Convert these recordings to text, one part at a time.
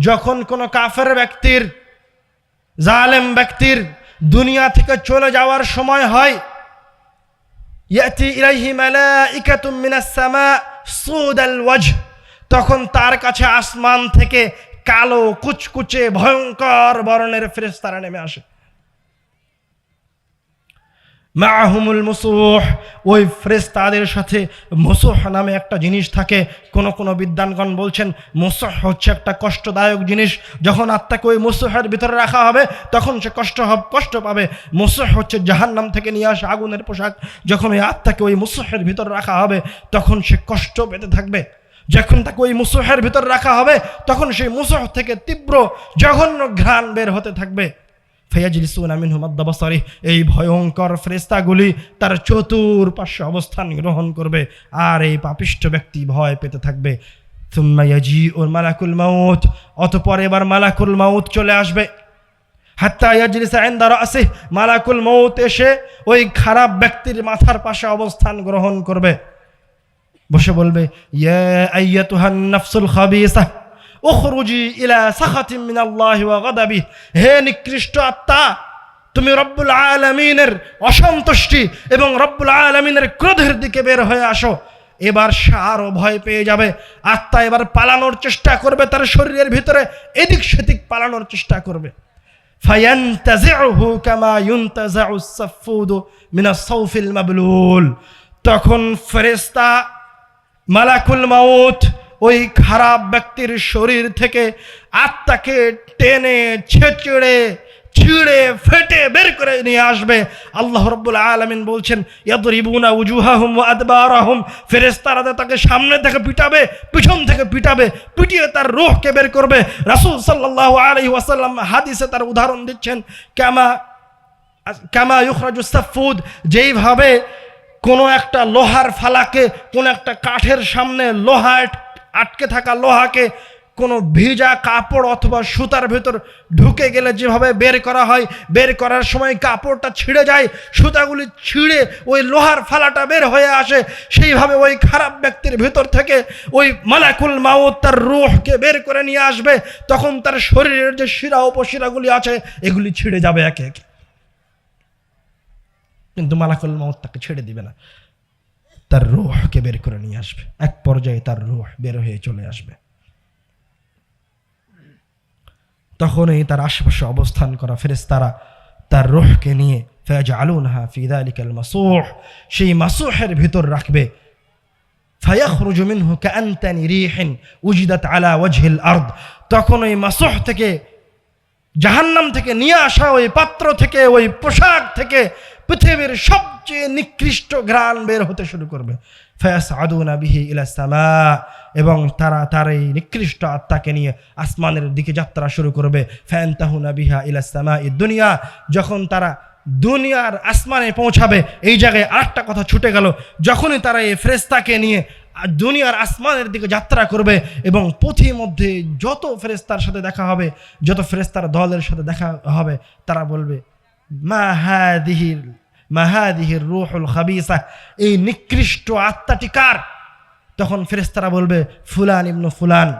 যখন কোনো কাফের ব্যক্তির, জালেম ব্যক্তির দুনিয়া থেকে চলে যাওয়ার সময় হয় তখন তার কাছে আসমান থেকে কালো, কুচকুচে, ভয়ঙ্কর বর্ণের ফেরেস্তারা নেমে আসে। মাহুমুল মুসুহ ওই ফ্রেস্তাদের সাথে মুসুহ নামে একটা জিনিস থাকে। কোন কোন বিদ্যানগণ বলছেন মুসুহ হচ্ছে একটা কষ্টদায়ক জিনিস। যখন আত্মাকে ওই মুসুহের ভিতরে রাখা হবে, তখন সে কষ্ট কষ্ট পাবে। মুসুহ হচ্ছে জাহান্নাম থেকে নিয়ে আসা আগুনের পোশাক। যখন ওই আত্মাকে ওই মুসুহের ভিতরে রাখা হবে, তখন সে কষ্ট পেতে থাকবে। যখন তাকে ওই মুসুহের ভিতর রাখা হবে, তখন সেই মুসুহ থেকে তীব্র জঘন্য ঘ্রাণ বের হতে থাকবে। ফেয়াজলিসুন আমিন হুমাদ্দাবাসারি এই ভয়ঙ্কর ফ্রেস্তাগুলি তার চতুর্পাশে অবস্থান গ্রহণ করবে আর এই পাপিষ্ঠ ব্যক্তি ভয় পেতে থাকবে। তুম্মাইয়াজি ওর মালাকুল মাউত, অতপর এবার মালাকুল মাউত চলে আসবে। হাত্তা ইয়াজলিসা ইনদা রাসি মালাকুল মাউত এসে ওই খারাপ ব্যক্তির মাথার পাশে অবস্থান গ্রহণ করবে। বসে বলবে, ইয়া আইয়াতুহান নাফসুল খাবিসা উখরুজি ইলা সাখাতিম মিনাল্লাহি ওয়া গাদাবি। হে নিকৃষ্ট আত্মা, তুমি রব্বুল আলামিনের অসন্তুষ্টি এবং রব্বুল আলামিনের ক্রোধের দিকে বের হয়ে আসো। এবার সে আরও ভয় পেয়ে যাবে। আত্মা এবার পালানোর চেষ্টা করবে, তার শরীরের ভিতরে এদিক সেদিক পালানোর চেষ্টা করবে। তখন ফেরেশতা মালাকুল মাউত ওই খারাপ ব্যক্তির শরীর থেকে আত্মাকে টেনে, ছেচড়ে, ছিঁড়ে, ফেটে বের করে নিয়ে আসবে। আল্লাহ রব্বুল আলমিন বলছেন, ইয়াদরিবুনা উজুহাহুম আদবারাহুম। ফেরেশতারা তাকে সামনে থেকে পিটাবে, পিছন থেকে পিটাবে, পিটিয়ে তার রূহকে বের করবে। রাসূল সাল্লাল্লাহু আলাইহি ওয়াসাল্লাম হাদিসে তার উদাহরণ দিচ্ছেন ক্যামা ক্যামা ইউখরাজু সাফুদ যেইভাবে কোনো একটা লোহার ফালাকে, কোনো একটা কাঠের সামনে লোহা আটকে থাকা লোহাকে কোনো ভিজা কাপড় অথবা সুতার ভেতর ঢুকে গেলে যেভাবে বের করা হয়, বের করার সময় কাপড়টা ছিঁড়ে যায়, সুতাগুলি ছিঁড়ে ওই লোহার ফালাটা বের হয়ে আসে। সেইভাবে ওই খারাপ ব্যক্তির ভেতর থেকে ওই মালাকুল মাউত তার রুহকে বের করে নিয়ে আসবে। তখন তার শরীরের যে শিরা উপশিরাগুলি আছে, এগুলি ছিঁড়ে যাবে একে একে। কিন্তু মালাকুল মৌত তাকে ছেড়ে দিবে না। তার রুহকে বের করে নিয়ে আসবে। এক পর্যায়ে তার রুহ বের হয়ে চলে আসবে। তখনই তার আশেপাশে অবস্থান করা ফেরেশতারা তার রুহকে নিয়ে ফেজ আলুনহা ফিদালিকাল মাসুহ সেই মাসুহের ভিতর রাখবে। ফায়াখরুজু মিনহু কাআনতানি রিহিন উজিদাত আলা ওয়াজহিল আরদ। তখন ওই মাসুহ থেকে, জাহান্নাম থেকে নিয়ে আসা ওই পাত্র থেকে, ওই পোশাক থেকে পৃথিবীর সবচেয়ে নিকৃষ্ট ঘ্রাণ বের হতে শুরু করবে। ফয়াস আদুনা বিহি ইলাসামা এবং তারা তার এই নিকৃষ্ট আত্মাকে নিয়ে আসমানের দিকে যাত্রা শুরু করবে। ফ্যান তাহুনা বিহা ইলাসামা ই দুনিয়া, যখন তারা দুনিয়ার আসমানে পৌঁছাবে, এই জায়গায় আরেকটা কথা ছুটে গেল। যখনই তারা এই ফ্রেস্তাকে নিয়ে দুনিয়ার আসমানের দিকে যাত্রা করবে, এবং পথি মধ্যে যত ফেরেস্তার সাথে দেখা হবে, যত ফেরেস্তার দলের সাথে দেখা হবে, তারা বলবে মাহাদিহির মাহাদিহির রুহুল খাবিসা, এই নিকৃষ্ট আত্মাটি কার? তখন ফেরেস্তারা বলবে, ফুলান ইবনু ফুলান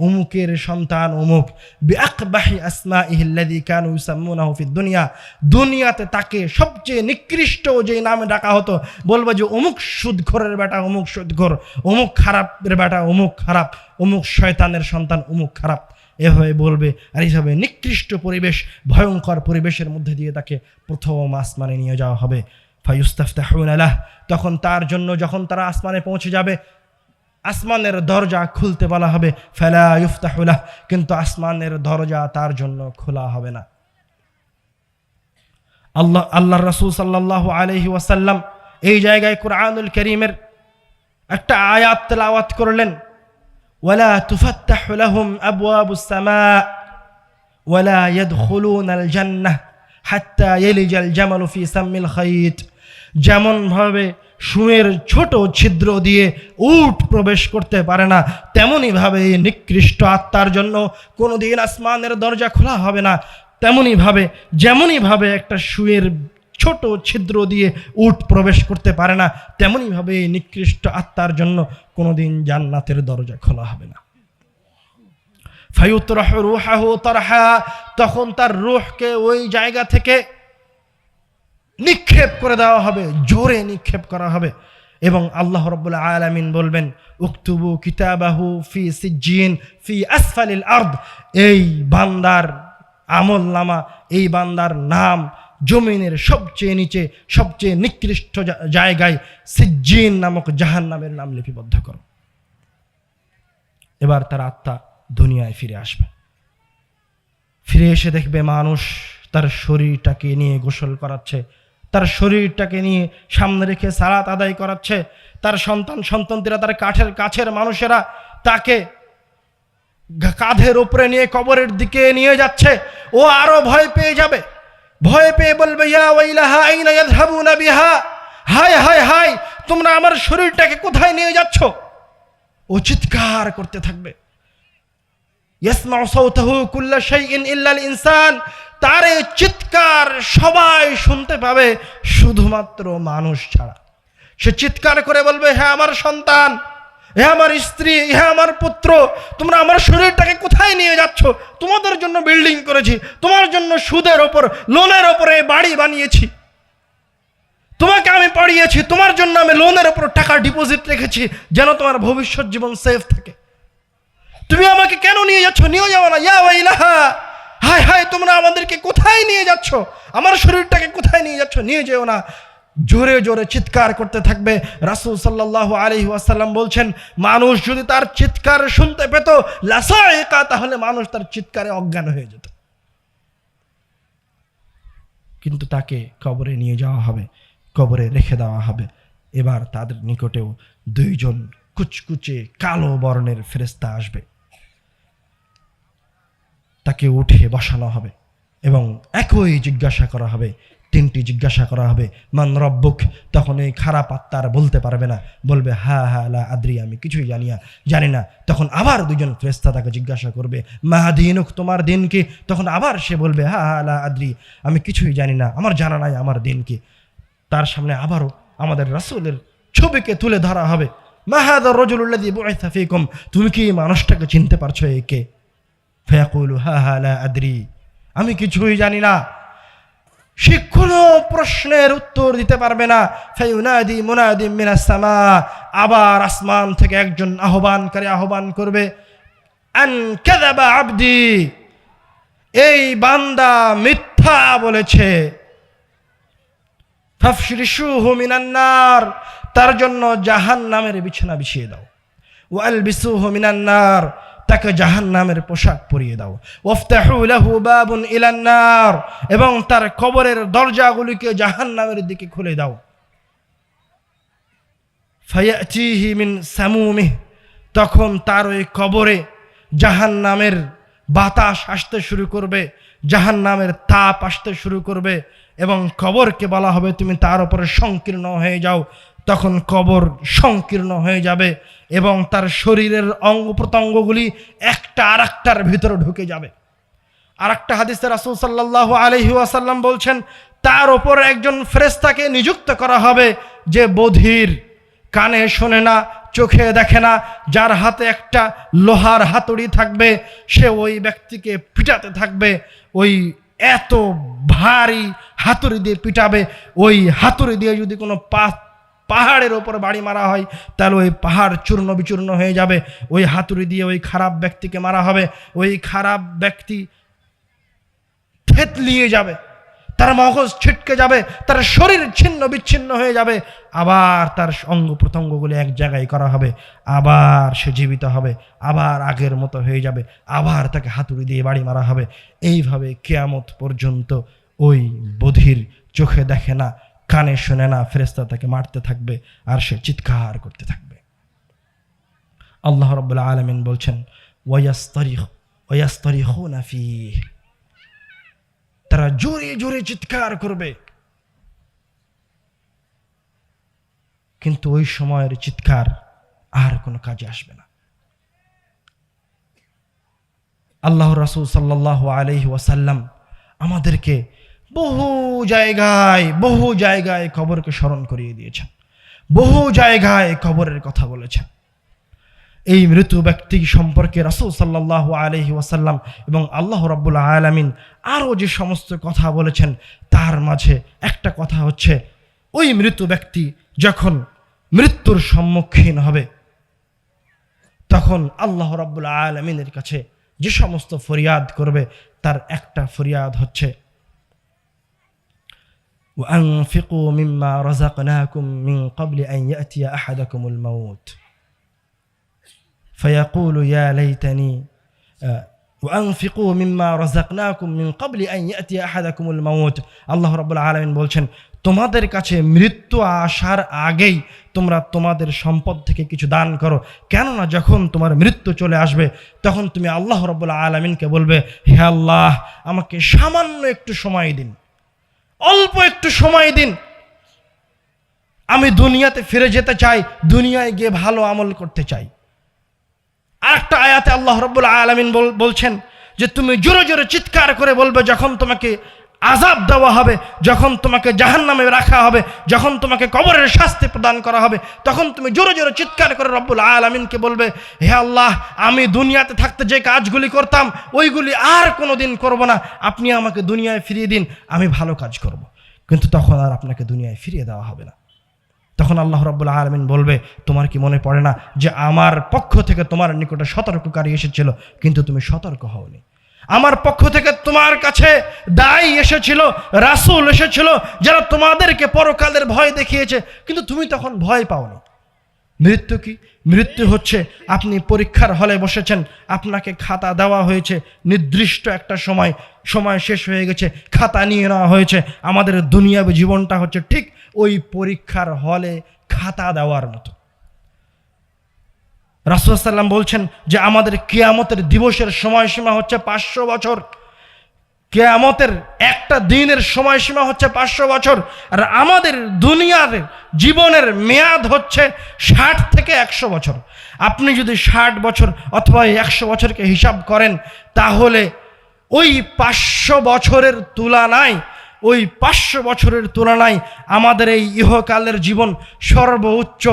অমুকের সন্তান অমুক বিআকবাহি আসমা ইহিল্লাদি কানু ইউসাম্মুনাহু ফিদ দুনিয়া। দুনিয়াতে তাকে সবচেয়ে নিকৃষ্ট যে নামে ডাকা হতো, বলব যে অমুক সুদঘরের বেটা অমুক সুদঘর অমুক খারাপের বেটা অমুক খারাপ অমুক শয়তানের সন্তান অমুক খারাপ। এভাবে বলবে, আর এইভাবে নিকৃষ্ট পরিবেশ, ভয়ঙ্কর পরিবেশের মধ্যে দিয়ে তাকে প্রথম আসমানে নিয়ে যাওয়া হবে। ফায়ুস্তাফতাহুন আলাহ তখন তার জন্য যখন তারা আসমানে পৌঁছে যাবে, আসমানের দরজা খুলতে বলা হবে, ফেলা ইফতাহুল্লাহ কিন্তু আসমানের দরজা তার জন্য খোলা হবে না। আল্লাহ আল্লাহ রসুল সাল্লাহ আলহি ওয়াসাল্লাম এই জায়গায় কোরআনুল করিমের একটা আয়াত তেলাওয়াত করলেন। ওয়ালা তুফাত্তাহ লাহুম আবওয়াবুস সামা ওয়ালা ইয়াদখুলুনাল জান্নাহ হাত্তা ইয়ালিজাল জামালু ফি সাম্মিল খাইত যেমন ভাবে সুয়ের ছোট ছিদ্র দিয়ে উট প্রবেশ করতে পারে না তেমনই ভাবে এই নিকৃষ্ট আত্মার জন্য কোনোদিন আসমানের দরজা খোলা হবে না তেমনই ভাবে যেমনই ভাবে একটা সুয়ের ছোট ছিদ্র দিয়ে উট প্রবেশ করতে পারে না তেমনই ভাবে এই নিকৃষ্ট আত্মার জন্য কোনোদিন জান্নাতের দরজা খোলা হবে না। ফায়ুতরাহ রুহাহু তারহা, তখন তার রুহকে ওই জায়গা থেকে নিক্ষেপ করে দেওয়া হবে, জোরে নিক্ষেপ করা হবে এবং আল্লাহ রব্বুল্লাহ আলামিন বলবেন, উক্তুবু কিতাবাহু ফি সিজ্জিন, ফি আসফালিল আর্দ। এই বান্দার আমল নামা এই বান্দার নাম জমিনের সবচেয়ে নিচে, সবচেয়ে নিকৃষ্ট জায়গায় সিজ্জিন নামক জাহান নামের নাম লিপিবদ্ধ করো। এবার তার আত্মা দুনিয়ায় ফিরে আসবে। ফিরে এসে দেখবে মানুষ তার শরীরটাকে নিয়ে গোসল করাচ্ছে, তার শরীরটাকে নিয়ে সামনে রেখে সালাত আদায় করাচ্ছে, তার সন্তান সন্তানতিরা তার কাঠের কাছের মানুষেরা তাকে কাঁধের উপরে নিয়ে কবরের দিকে নিয়ে যাচ্ছে। ও আরও ভয় পেয়ে যাবে। ভয় পেয়ে বলবে বিহা? হায় হায় হায়, তোমরা আমার শরীরটাকে কোথায় নিয়ে যাচ্ছ? ও চিৎকার করতে থাকবে। ইনসান, তার এই চিৎকার সবাই শুনতে পাবে, শুধুমাত্র মানুষ ছাড়া। সে চিৎকার করে বলবে হ্যাঁ আমার সন্তান। হে আমার স্ত্রী, হে আমার পুত্র, তোমরা আমার শরীরটাকে কোথায় নিয়ে যাচ্ছ? তোমাদের জন্য বিল্ডিং করেছি, তোমার জন্য সুদের ওপর লোনের ওপরে বাড়ি বানিয়েছি। তোমাকে আমি পড়িয়েছি, তোমার জন্য আমি লোনের ওপর টাকা ডিপোজিট রেখেছি, যেন তোমার ভবিষ্যৎ জীবন সেফ থাকে। তুমি আমাকে কেন নিয়ে যাচ্ছ? নিয়ে যাও না, ইয়া ইলাহা হায় হায়, তোমরা আমাদেরকে কোথায় নিয়ে যাচ্ছ? আমার শরীরটাকে কোথায় নিয়ে যাচ্ছ? নিয়ে যেও না। জোরে জোরে চিৎকার করতে থাকবে। রাসূল সাল্লাল্লাহু আলাইহি ওয়াসাল্লাম বলছেন, মানুষ যদি তার চিৎকার শুনতে পেত লাসাইকা তাহলে মানুষ তার চিৎকারে অজ্ঞান হয়ে যেত। কিন্তু তাকে কবরে নিয়ে যাওয়া হবে, কবরে রেখে দেওয়া হবে। এবার তাদের নিকটেও দুইজন কুচকুচে কালো বর্ণের ফেরেস্তা আসবে। তাকে উঠে বসানো হবে এবং একই জিজ্ঞাসা করা হবে তিনটি জিজ্ঞাসা করা হবে, মান রব্বুক? তখন এই খারাপ আত্মার বলতে পারবে না, বলবে, হা হা, লা আদ্রি, আমি কিছুই জানি না জানি না। তখন আবার দুজন ফ্রেস্তা তাকে জিজ্ঞাসা করবে মাহাদিনুক তোমার দিন কি? তখন আবার সে বলবে, হা হা, লা আদ্রি, আমি কিছুই জানি না, আমার জানা নাই আমার দিন কি? তার সামনে আবারও আমাদের রাসূলের ছবিকে তুলে ধরা হবে মাহাদার রজুল্লাদি বুআইসা ফীকুম? তুমি কি মানুষটাকে চিনতে পারছ একে? ফয়াকুলু, হা হা, লা আদ্রি, আমি কিছুই জানি না। সে কোনো প্রশ্নের উত্তর দিতে পারবে না। ফাইউনাদি মুনাদি মিনাস সামা। আবার আসমান থেকে একজন আহ্বান করবে, আন কাযাবা আবদি। এই বান্দা মিথ্যা বলেছে। ফাফশিরিশুহু মিনান তার জন্য জাহান নামের বিছানা বিছিয়ে দাও। ওয়াল বিসুহু মিনান নার। তাকে জাহান নামের পোশাক পরিয়ে দাও। ওফতাহু বাবুন ইলান নার, এবং তার কবরের দরজাগুলিকে জাহান নামের দিকে খুলে দাও। মিন সামুমিহ, তখন তার ওই কবরে জাহান নামের বাতাস আসতে শুরু করবে জাহান নামের তাপ আসতে শুরু করবে, এবং কবরকে বলা হবে, তুমি তার উপরে সংকীর্ণ হয়ে যাও তখন কবর সংকীর্ণ হয়ে যাবে এবং তার শরীরের অঙ্গ প্রত্যঙ্গগুলি একটা আর একটার ভিতরে ঢুকে যাবে। আর একটা হাদিসে রাসুল সাল্লাহ আলহি আসাল্লাম বলছেন, তার ওপর একজন ফ্রেস্তাকে নিযুক্ত করা হবে যে বধির, কানে শোনে না, চোখে দেখে না, যার হাতে একটা লোহার হাতুড়ি থাকবে, সে ওই ব্যক্তিকে পিটাতে থাকবে, ওই এত ভারী হাতুড়ি দিয়ে পিটাবে, ওই হাতুড়ি দিয়ে যদি কোনো পা পাহাড়ের ওপর বাড়ি মারা হয়, তাহলে ওই পাহাড় চূর্ণ বিচূর্ণ হয়ে যাবে। ওই হাতুড়ি দিয়ে ওই খারাপ ব্যক্তিকে মারা হবে। ওই খারাপ ব্যক্তি থেতলিয়ে যাবে। তার মগজ ছিটকে যাবে। তার শরীর ছিন্ন বিচ্ছিন্ন হয়ে যাবে। আবার তার অঙ্গ প্রত্যঙ্গগুলি এক জায়গায় করা হবে। আবার সে জীবিত হবে। আবার আগের মতো হয়ে যাবে। আবার তাকে হাতুড়ি দিয়ে বাড়ি মারা হবে। এইভাবে কেয়ামত পর্যন্ত ওই বধির চোখে দেখে না। কানে শোনে না ফেরেস্তা তাকে মারতে থাকবে আর সে চিৎকার করতে থাকবে। আল্লাহ রব্বুল্লা আলমিন বলছেন তারা জোরে জোরে চিৎকার করবে। কিন্তু ওই সময়ের চিৎকার আর কোনো কাজে আসবে না। আল্লাহ রাসূল সাল্লাল্লাহু আলাইহি ওয়াসাল্লাম আমাদেরকে বহু জায়গায় বহু জায়গায় কবরকে স্মরণ করিয়ে দিয়েছেন। বহু জায়গায় কবরের কথা বলেছেন। এই মৃত ব্যক্তি সম্পর্কে রাসূল সাল্লাহ আলহি ওয়াসাল্লাম এবং আল্লাহ রব্বুল আলামিন আরও যে সমস্ত কথা বলেছেন, তার মাঝে একটা কথা হচ্ছে, ওই মৃত ব্যক্তি যখন মৃত্যুর সম্মুখীন হবে, তখন আল্লাহ রাব্বুল আলমিনের কাছে যে সমস্ত ফরিয়াদ করবে, তার একটা ফরিয়াদ হচ্ছে وأنفقوا مما رزقناكم من قبل أن يأتي أحدكم الموت فيقول يا ليتني آه، وأنفقوا مما رزقناكم من قبل أن يأتي أحدكم الموت আল্লাহ রাব্বুল আলামিন বলছেন তোমাদের কাছে মৃত্যু আসার আগেই তোমরা তোমাদের সম্পদ থেকে কিছু দান করো কেননা যখন তোমার মৃত্যু চলে আসবে তখন তুমি আল্লাহ রব্বুল আলমিনকে বলবে হে আল্লাহ আমাকে সামান্য একটু সময় দিন অল্প একটু সময় দিন। আমি দুনিয়াতে ফিরে যেতে চাই, দুনিয়ায় গিয়ে ভালো আমল করতে চাই। আর একটা আয়াতে আল্লাহ রব্বুল আলমিন বলছেন যে, তুমি জোরে জোরে চিৎকার করে বলবে যখন তোমাকে আজাব দেওয়া হবে, যখন তোমাকে জাহান নামে রাখা হবে, যখন তোমাকে কবরের শাস্তি প্রদান করা হবে, তখন তুমি জোরে জোরে চিৎকার করে রব্বুল আলমিনকে বলবে, হে আল্লাহ, আমি দুনিয়াতে থাকতে যে কাজগুলি করতাম, ওইগুলি আর কোনো দিন করব না। আপনি আমাকে দুনিয়ায় ফিরিয়ে দিন, আমি ভালো কাজ করব। কিন্তু তখন আর আপনাকে দুনিয়ায় ফিরিয়ে দেওয়া হবে না। তখন আল্লাহ রব্বুল আলমিন বলবে, তোমার কি মনে পড়ে না যে আমার পক্ষ থেকে তোমার নিকটে সতর্ককারী এসেছিল, কিন্তু তুমি সতর্ক হওনি? আমার পক্ষ থেকে তোমার কাছে দায়ী এসেছিল, রাসুল এসেছিল, যারা তোমাদেরকে পরকালের ভয় দেখিয়েছে, কিন্তু তুমি তখন ভয় পাওনি। মৃত্যু কি? মৃত্যু হচ্ছে, আপনি পরীক্ষার হলে বসেছেন, আপনাকে খাতা দেওয়া হয়েছে, নির্দিষ্ট একটা সময় সময় শেষ হয়ে গেছে, খাতা নিয়ে নেওয়া হয়েছে, আমাদের দুনিয়াবী জীবনটা হচ্ছে ঠিক ওই পরীক্ষার হলে খাতা দেওয়ার মতো। রাসুলাল্লাম বলছেন যে আমাদের কেয়ামতের দিবসের সময়সীমা হচ্ছে পাঁচশো বছর। কেয়ামতের একটা দিনের সময়সীমা হচ্ছে পাঁচশো বছর। আর আমাদের দুনিয়ার জীবনের মেয়াদ হচ্ছে ষাট থেকে একশো বছর। আপনি যদি ষাট বছর অথবা একশো বছরকে হিসাব করেন, তাহলে ওই পাঁচশো বছরের তুলনায়, ওই পাঁচশো বছরের তুলনায় আমাদের এই ইহকালের জীবন সর্বোচ্চ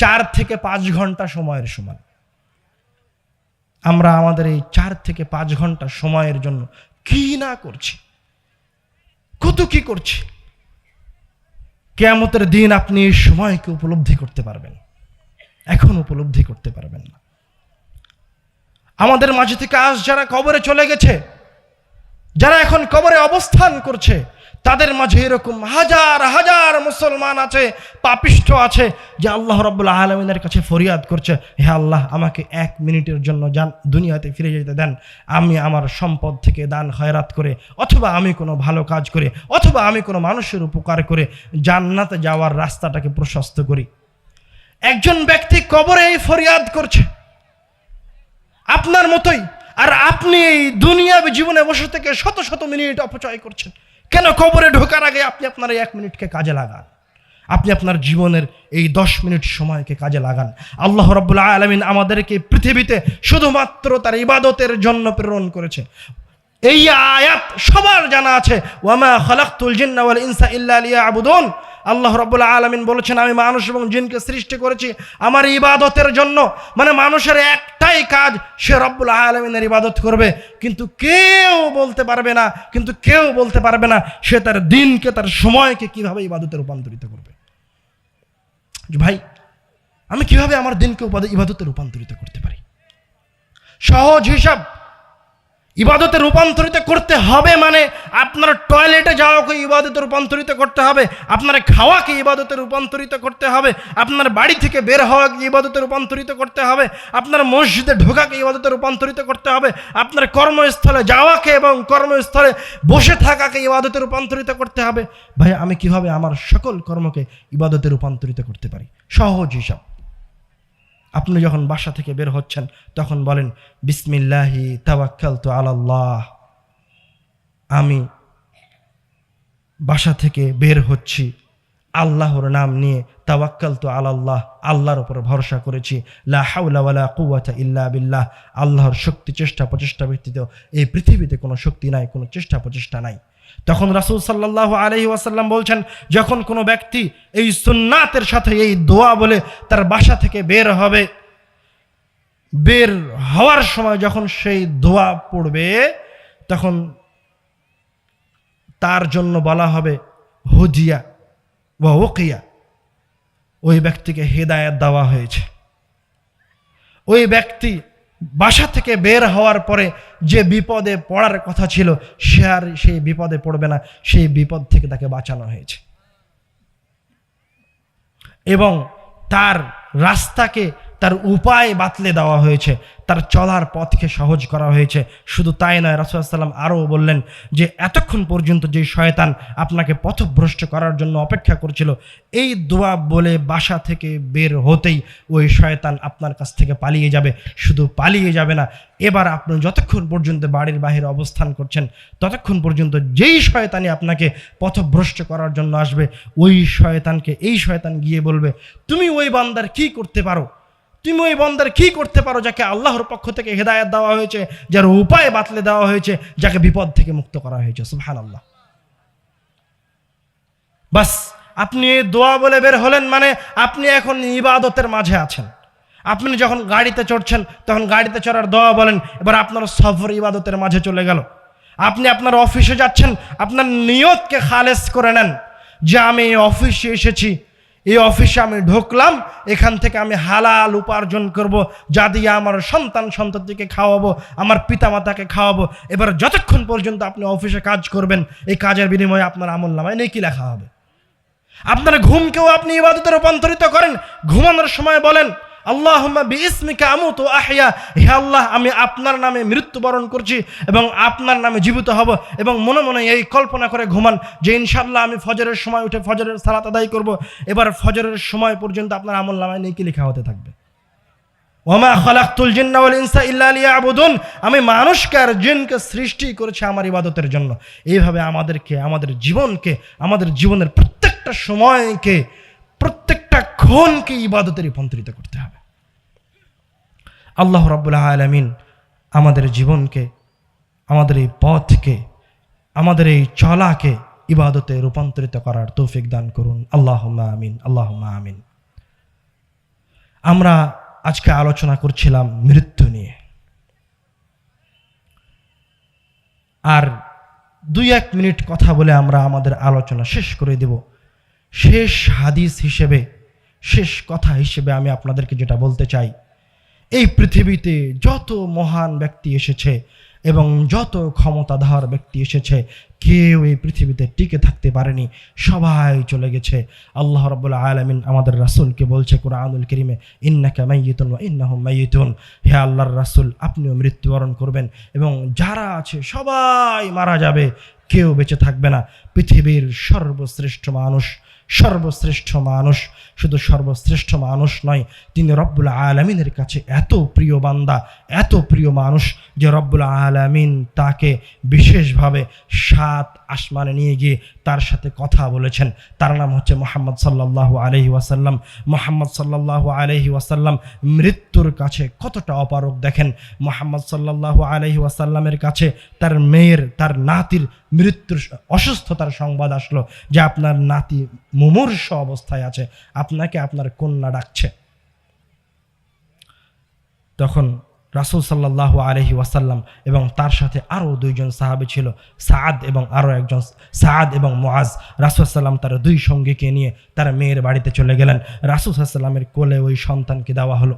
চার থেকে পাঁচ ঘণ্টা সময়ের সমান। আমরা আমাদের এই চার থেকে পাঁচ ঘণ্টা সময়ের জন্য কি না করছি? কত কি করছি? কেয়ামতের দিন আপনি এই সময়কে উপলব্ধি করতে পারবেন। এখন উপলব্ধি করতে পারবেন না। আমাদের মাঝে থেকে আজ যারা কবরে চলে গেছে, যারা এখন কবরে অবস্থান করছে তাদের মাঝে এরকম হাজার হাজার মুসলমান আছে, পাপিষ্ঠ আছে, যে আল্লাহ রব্বুল আলমিনের কাছে ফরিয়াদ করছে, হে আল্লাহ, আমাকে এক মিনিটের জন্য যান দুনিয়াতে ফিরে যেতে দেন। আমি আমার সম্পদ থেকে দান হয়রাত করে, অথবা আমি কোনো ভালো কাজ করে, অথবা আমি কোনো মানুষের উপকার করে জান্নাতে যাওয়ার রাস্তাটাকে প্রশস্ত করি। একজন ব্যক্তি কবরে এই ফরিয়াদ করছে। আপনার মতোই, আর আপনি এই দুনিয়া জীবনে বসে থেকে শত শত মিনিট অপচয় করছেন। কেন কবরে ঢোকার আগে আপনি আপনার এই এক মিনিটকে কাজে লাগান? আপনি আপনার জীবনের এই দশ মিনিট সময়কে কাজে লাগান। আল্লাহ রব্বুল আলমিন আমাদেরকে পৃথিবীতে শুধুমাত্র তার ইবাদতের জন্য প্রেরণ করেছে। এই আয়াত সবার জানা আছে। ওয়ামা খালাক্তুল জিন্না ওয়াল ইনসা ইল্লা লিয়াবুদুন। আল্লাহ রব্বুল্লাহ আলমিন বলেছেন, আমি মানুষ এবং জিনকে সৃষ্টি করেছি আমার ইবাদতের জন্য। মানে মানুষের একটাই কাজ, সে রব্বুল আলমিনের ইবাদত করবে। কিন্তু কেউ বলতে পারবে না, কিন্তু কেউ বলতে পারবে না সে তার দিনকে, তার সময়কে কীভাবে ইবাদতে রূপান্তরিত করবে। ভাই, আমি কীভাবে আমার দিনকে ইবাদতে রূপান্তরিত করতে পারি? সহজ হিসাব ইবাদতে রূপান্তরিত করতে হবে মানে আপনার টয়লেটে যাওয়াকে ইবাদতে রূপান্তরিত করতে হবে, আপনার খাওয়াকে ইবাদতে রূপান্তরিত করতে হবে, আপনার বাড়ি থেকে বের হওয়াকে ইবাদতে রূপান্তরিত করতে হবে, আপনার মসজিদে ঢোকাকে ইবাদতে রূপান্তরিত করতে হবে, আপনার কর্মস্থলে যাওয়াকে এবং কর্মস্থলে বসে থাকাকে ইবাদতে রূপান্তরিত করতে হবে। ভাই, আমি কীভাবে আমার সকল কর্মকে ইবাদতে রূপান্তরিত করতে পারি? সহজ হিসাব। আপনি যখন বাসা থেকে বের হচ্ছেন, তখন বলেন, বিসমিল্লাহি তাওয়াক্কাল তো আল্লাহ আমি বাসা থেকে বের হচ্ছি আল্লাহর নাম নিয়ে তাওয়াক্কাল তো আল্লাহ আল্লাহর উপর ভরসা করেছি। লা হাওলা ওয়ালা কুওয়াতা ইল্লা বিল্লাহ। আল্লাহর শক্তি চেষ্টা প্রচেষ্টা ব্যতীত এই পৃথিবীতে কোনো শক্তি নাই, কোনো চেষ্টা প্রচেষ্টা নাই। তখন রাসুল সাল্লাহ আলহি ওয়াসাল্লাম বলছেন, যখন কোনো ব্যক্তি এই সুন্নাতের সাথে এই দোয়া বলে তার বাসা থেকে বের হবে, বের হওয়ার সময় যখন সেই দোয়া পড়বে, তখন তার জন্য বলা হবে হুজিয়া বা ওকিয়া। ওই ব্যক্তিকে হৃদায়ত দেওয়া হয়েছে। ওই ব্যক্তি বাসা থেকে বের হওয়ার পরে যে বিপদে পড়ার কথা ছিল, সে আর সেই বিপদে পড়বে না, সেই বিপদ থেকে তাকে বাঁচানো হয়েছে। এবং তার রাস্তাকে তার উপায় বাতলে দেওয়া হয়েছে, তার চলার পথকে সহজ করা হয়েছে। শুধু তাই নয় রাসুলাল্লাম আরও বললেন যে, এতক্ষণ পর্যন্ত যে শয়তান আপনাকে পথভ্রষ্ট করার জন্য অপেক্ষা করছিল, এই দোয়া বলে বাসা থেকে বের হতেই ওই শয়তান আপনার কাছ থেকে পালিয়ে যাবে। শুধু পালিয়ে যাবে না, এবার আপনি যতক্ষণ পর্যন্ত বাড়ির বাহিরে অবস্থান করছেন, ততক্ষণ পর্যন্ত যেই শয়তানি আপনাকে পথভ্রষ্ট করার জন্য আসবে, ওই শয়তানকে, এই শয়তান গিয়ে বলবে, তুমি ওই বান্দার কি করতে পারো? তুমি ওই বন্দার কি করতে পারো যাকে আল্লাহর পক্ষ থেকে হেদায়ত দেওয়া হয়েছে, যার উপায় বাতলে দেওয়া হয়েছে, যাকে বিপদ থেকে মুক্ত করা হয়েছে? সুহান আল্লাহ বাস, আপনি দোয়া বলে বের হলেন মানে আপনি এখন ইবাদতের মাঝে আছেন। আপনি যখন গাড়িতে চড়ছেন, তখন গাড়িতে চড়ার দোয়া বলেন, এবার আপনার সফর ইবাদতের মাঝে চলে গেল। আপনি আপনার অফিসে যাচ্ছেন, আপনার নিয়তকে খালেস করে নেন যে আমি অফিসে এসেছি এই অফিসে আমি ঢুকলাম, এখান থেকে আমি হালাল উপার্জন করব, যা দিয়ে আমার সন্তান সন্ততিকে খাওয়াবো, আমার পিতামাতাকে খাওয়াবো। এবার যতক্ষণ পর্যন্ত আপনি অফিসে কাজ করবেন, এই কাজের বিনিময়ে আপনার আমল নামায় নেই কি লেখা হবে। আপনার ঘুমকেও আপনি ইবাদতে রূপান্তরিত করেন, ঘুমানোর সময় বলেন আল্লাহ বিসমিকা আমুত আহিয়া। হে আল্লাহ, আমি আপনার নামে মৃত্যুবরণ করছি এবং আপনার নামে জীবিত হব এবং মনে মনে এই কল্পনা করে ঘুমান যে ইনশাল্লাহ আমি ফজরের সময় উঠে ফজরের সালাত আদায় করব। এবার ফজরের সময় পর্যন্ত আপনার আমল নামায় নেই কি লেখা হতে থাকবে। ওমা খালাক্তুল জিন্না ওয়াল ইনসা ইল্লা লিয়াবুদুন। আমি মানুষকে আর জিনকে সৃষ্টি করেছি আমার ইবাদতের জন্য। এইভাবে আমাদেরকে, আমাদের জীবনকে, আমাদের জীবনের প্রত্যেকটা সময়কে, প্রত্যেকটা ক্ষণকে ইবাদতে রূপান্তরিত করতে হবে। আল্লাহ রাব্বুল আলামিন আমাদের জীবনকে, আমাদের এই পথকে, আমাদের এই চলাকে ইবাদতে রূপান্তরিত করার তৌফিক দান করুন। আল্লাহ আমিন আল্লাহ আমিন। আমরা আজকে আলোচনা করছিলাম মৃত্যু নিয়ে। আর দুই এক মিনিট কথা বলে আমরা আমাদের আলোচনা শেষ করে দেব। শেষ হাদিস হিসেবে, শেষ কথা হিসেবে আমি আপনাদেরকে যেটা বলতে চাই এই পৃথিবীতে যত মহান ব্যক্তি এসেছে এবং যত ক্ষমতাধার ব্যক্তি এসেছে কেউ এই পৃথিবীতে টিকে থাকতে পারেনি। সবাই চলে গেছে। আল্লাহ রব্বুল্লাহ আলমিন আমাদের রাসুলকে বলছে কোরআনুল করিমে, ইন্নাকা মাইয়িতুন ওয়া ইন্নাহুম মাইয়িতুন। হে আল্লাহর রাসুল, আপনিও মৃত্যুবরণ করবেন এবং যারা আছে সবাই মারা যাবে। কেউ বেঁচে থাকবে না। পৃথিবীর সর্বশ্রেষ্ঠ মানুষ সর্বশ্রেষ্ঠ মানুষ, শুধু সর্বশ্রেষ্ঠ মানুষ নয়, তিনি রব্বুল আলমিনের কাছে এত প্রিয় বান্দা, এত প্রিয় মানুষ যে রব্বুল আলমিন তাকে বিশেষভাবে সাত আসমানে নিয়ে গিয়ে তার সাথে কথা বলেছেন। তার নাম হচ্ছে মোহাম্মদ সাল্লাহ আলহি ওয়াসাল্লাম। মোহাম্মদ সাল্লাহ আলহি ওয়াসাল্লাম মৃত্যুর কাছে কতটা অপারক দেখেন? মোহাম্মদ সাল্লাহ আলহি ওয়াসাল্লামের কাছে তার মেয়ের, তার নাতির মৃত্যুর অসুস্থতার সংবাদ আসলো যে আপনার নাতি মুমূর্ষ অবস্থায় আছে। আপনাকে আপনার কন্যা ডাকছে। তখন রাসুল সাল্লাহ আলহি ওয়াসাল্লাম এবং তার সাথে আরও দুইজন সাহাবি ছিল সাদ এবং আরও একজন সাদ এবং মোয়াজ রাসুল সাল্লাম তার দুই সঙ্গীকে নিয়ে তার মেয়ের বাড়িতে চলে গেলেন। রাসুল সাল্লামের কোলে ওই সন্তানকে দেওয়া হলো।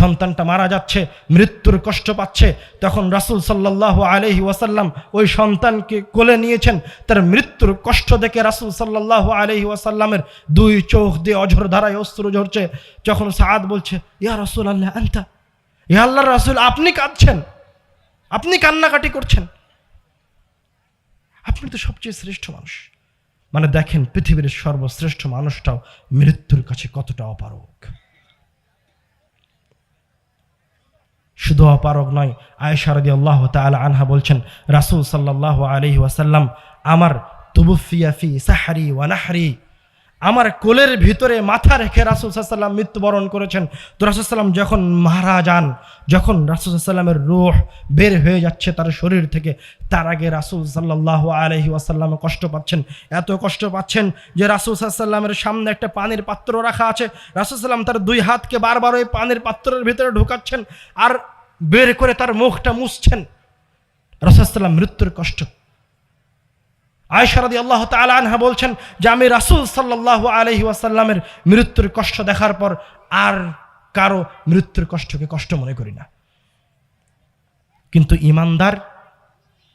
সন্তানটা মারা যাচ্ছে, মৃত্যুর কষ্ট পাচ্ছে। তখন রাসুল সাল্লাহ আলহি ওয়াসাল্লাম ওই সন্তানকে কোলে নিয়েছেন। তার মৃত্যুর কষ্ট দেখে রাসুল সাল্লাহ আলহি ওয়াসাল্লামের দুই চোখ দিয়ে অঝর ধারায় অস্ত্র ঝরছে। যখন সাদ বলছে, ইয়া রসুল আল্লাহ আন্তা ইয়া আল্লাহ রাসুল, আপনি কাঁদছেন। আপনি কান্নাকাটি করছেন। আপনি তো সবচেয়ে শ্রেষ্ঠ মানুষ। মানে দেখেন পৃথিবীর সর্বশ্রেষ্ঠ মানুষটাও মৃত্যুর কাছে কতটা অপারক শুধু অপারক নয় আয়সারদি আল্লাহ তালা আনহা বলছেন, রাসুল সাল্লাহ আলহি ওয়াসাল্লাম, আমার তুবুফিয়াফি সাহারি ওয়ানাহারি আমার কোলের ভিতরে মাথা রেখে রাসুল সাল্লাম মৃত্যুবরণ করেছেন। তো রাসুলসাল্লাম যখন মারা যান, যখন রাসুল সাল্লামের রুহ বের হয়ে যাচ্ছে তার শরীর থেকে, তার আগে রাসুল সাল্লাহ আলহি ওয়াসাল্লাম কষ্ট পাচ্ছেন। এত কষ্ট পাচ্ছেন যে রাসুল সাল্লামের সামনে একটা পানির পাত্র রাখা আছে। রাসুল সাল্লাম তার দুই হাতকে বারবার ওই পানির পাত্রের ভিতরে ঢোকাচ্ছেন আর বের করে তার মুখটা মুছছেন। রাসুলসাল্লাম মৃত্যুর কষ্ট আয়সারদি আল্লাহ তালা আনহা বলছেন যে আমি রাসুল সাল্লাহ আলহি ওয়াসাল্লামের মৃত্যুর কষ্ট দেখার পর আর কারও মৃত্যুর কষ্টকে কষ্ট মনে করি না। কিন্তু ইমানদার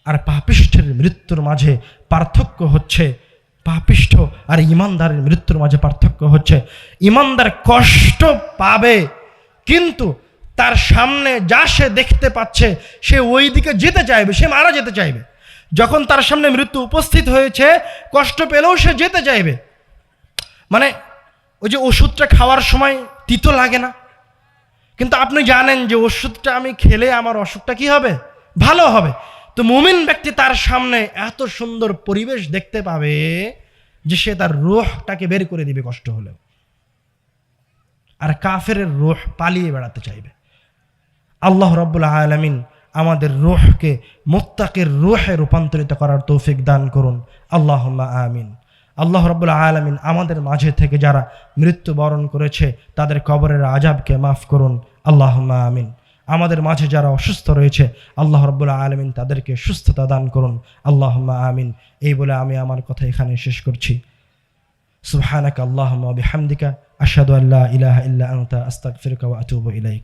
আর পাপিষ্ঠের মৃত্যুর মাঝে পার্থক্য হচ্ছে, পাপিষ্ঠ আর ইমানদারের মৃত্যুর মাঝে পার্থক্য হচ্ছে, ইমানদার কষ্ট পাবে, কিন্তু তার সামনে যা সে দেখতে পাচ্ছে, সে ওই দিকে যেতে চাইবে, সে মারা যেতে চাইবে। যখন তার সামনে মৃত্যু উপস্থিত হয়েছে, কষ্ট পেলেও সে যেতে চাইবে। মানে ওই যে ওষুধটা খাওয়ার সময় তিতো লাগে না। কিন্তু আপনি জানেন যে ওষুধটা আমি খেলে আমার অসুখটা কি হবে? ভালো হবে। তো মুমিন ব্যক্তি তার সামনে এত সুন্দর পরিবেশ দেখতে পাবে যে সে তার রোহটাকে বের করে দিবে কষ্ট হলেও। আর কাফের রোহ পালিয়ে বেড়াতে চাইবে। আল্লাহ রব্বুল্লাহ আলমিন আমাদের রোহকে, মোত্তাকের রুহে রূপান্তরিত করার তৌফিক দান করুন। আল্লাহ আমিন। আল্লাহ রব্বুল আলমিন আমাদের মাঝে থেকে যারা মৃত্যুবরণ করেছে, তাদের কবরের আজাবকে মাফ করুন। আল্লাহ আমিন। আমাদের মাঝে যারা অসুস্থ রয়েছে, আল্লাহ রব্বুল আলমিন তাদেরকে সুস্থতা দান করুন। আল্লাহ আমিন। এই বলে আমি আমার কথা এখানে শেষ করছি। সুবহানাক আল্লাহুম্মা বিহামদিকা। আশহাদু আল্লা ইলাহা ইল্লা আনতা, আস্তাগফিরুকা ওয়া আতুবু ইলাইক।